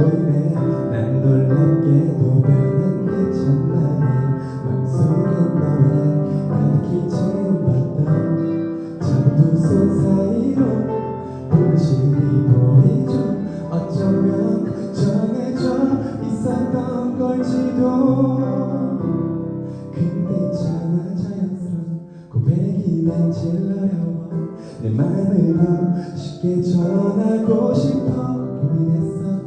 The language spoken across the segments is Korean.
인해 난 놀랍게도 변한 게 정말 맘속에 너를 가득히 채워봤던 전두손 사이로 불실이 보이죠. 어쩌면 정해져 있었던 걸지도. 근데 있잖아 자연스러운 고백이 난 어려워 내 마음을 더 쉽게 전하고 싶어. 고민했어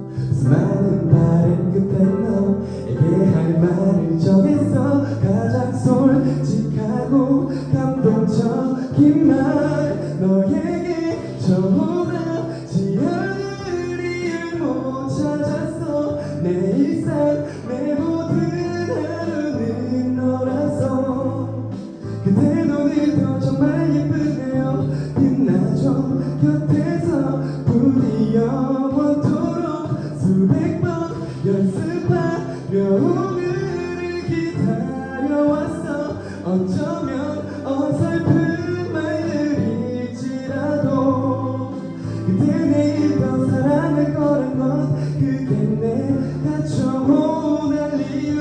수많은 말을 끝에 너에게 할 말을 정했어 가장 솔직하고 감동적인 말 너에게 전하지 않을 이유 못 찾았어. 내 일상 내 모든 하루는 너라서. 그대 눈이 정말 예쁘네요. 빛나죠. 곁에 어 어쩌면 어설픈 말들일지라도 그대 내일 더 사랑할 거란 것 그게 내가 정원할 이유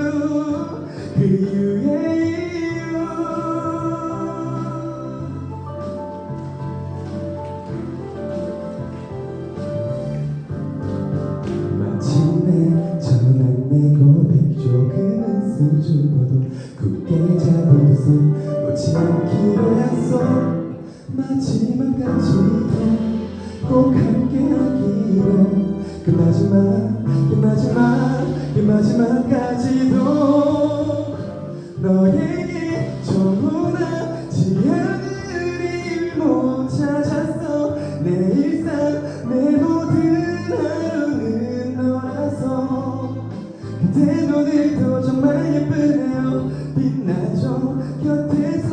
그 이유의 이유. 마침내 전한 내 고백 조금은 수줍어도 마지막까지도 꼭 함께하기로. 그 마지막 그 마지막 그 마지막까지도 너에게 전하지 않을 일못 찾았어. 내 일상 내 모든 하루는 너라서. 그대 눈을도 정말 예쁘네요. 빛나죠. 곁에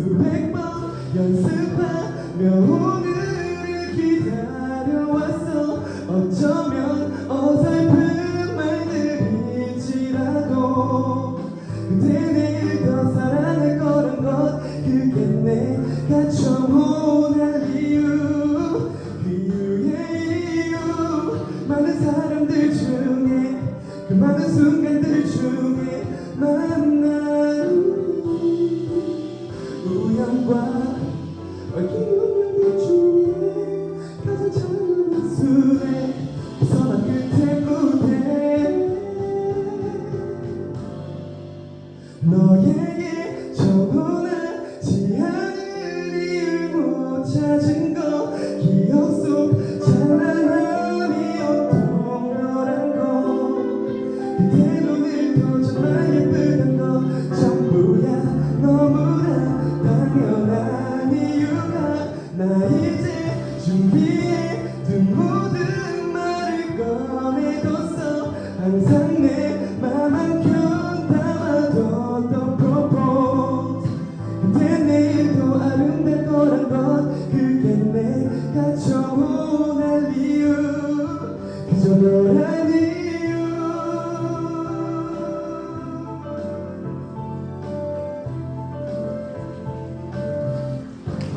수백 번 연습하며 오늘을 기다려왔어. 어쩌면 어설픈 말들일지라도 그대 내일 더 사랑할 거란 것 그게 내가 정원할 이유 Okay. 너란 이유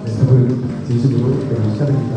네, 여러분 진심으로 축하드립니다.